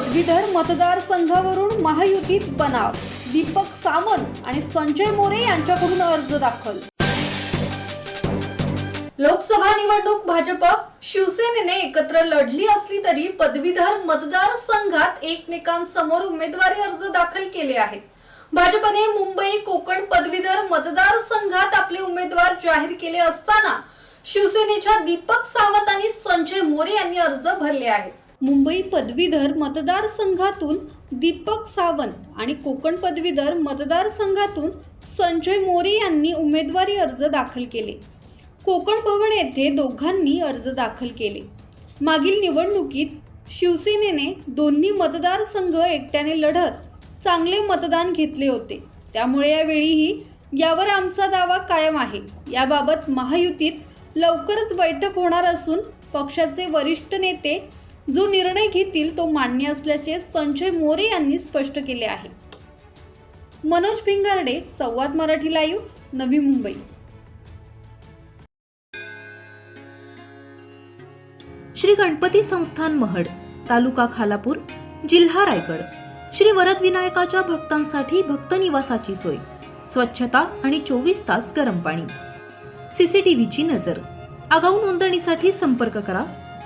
पदवीधर मतदारसंघावरून महायुतीत बनाव. दीपक सावंत आणि संजय मोरे यांच्याकडून अर्ज दाखल. लोकसभा निवडणूक भाजप शिवसेनेने एकत्र लढली असली तरी पदवीधर मतदारसंघात एकमेकांसमोर उमेदवारी अर्ज दाखल केले आहेत. भाजपने मुंबई कोकण पदवीधर मतदारसंघात आपले उमेदवार जाहीर केले असताना शिवसेनेच्या दीपक सावंत आणि संजय मोरे यांनी अर्ज भरले आहेत. मुंबई पदवीधर मतदारसंघातून दीपक सावंत आणि कोकण पदवीधर मतदारसंघातून संजय मोरे यांनी उमेदवारी अर्ज दाखल केले. कोकण भवन येथे दोघांनी अर्ज दाखल केले. मागील निवडणुकीत शिवसेनेने दोन्ही मतदारसंघ एकट्याने लढत चांगले मतदान घेतले होते. त्यामुळे यावेळीही यावर आमचा दावा कायम आहे. याबाबत महायुतीत लवकरच बैठक होणार असून पक्षाचे वरिष्ठ नेते जो निर्णय घेतील तो मान्य असल्याचे संजय मोरे यांनी स्पष्ट केले आहे. मनोज भिंगारडे संवाद मराठी लाईव्ह नवी मुंबई. श्री गणपती संस्थान महड तालुका खालापूर जिल्हा रायगड. श्री वरद विनायकाच्या भक्तांसाठी भक्त निवासाची सोय स्वच्छता आणि चोवीस तास गरम पाणी. सीसीटीव्हीची नजर. आगाऊ नोंदणीसाठी संपर्क करा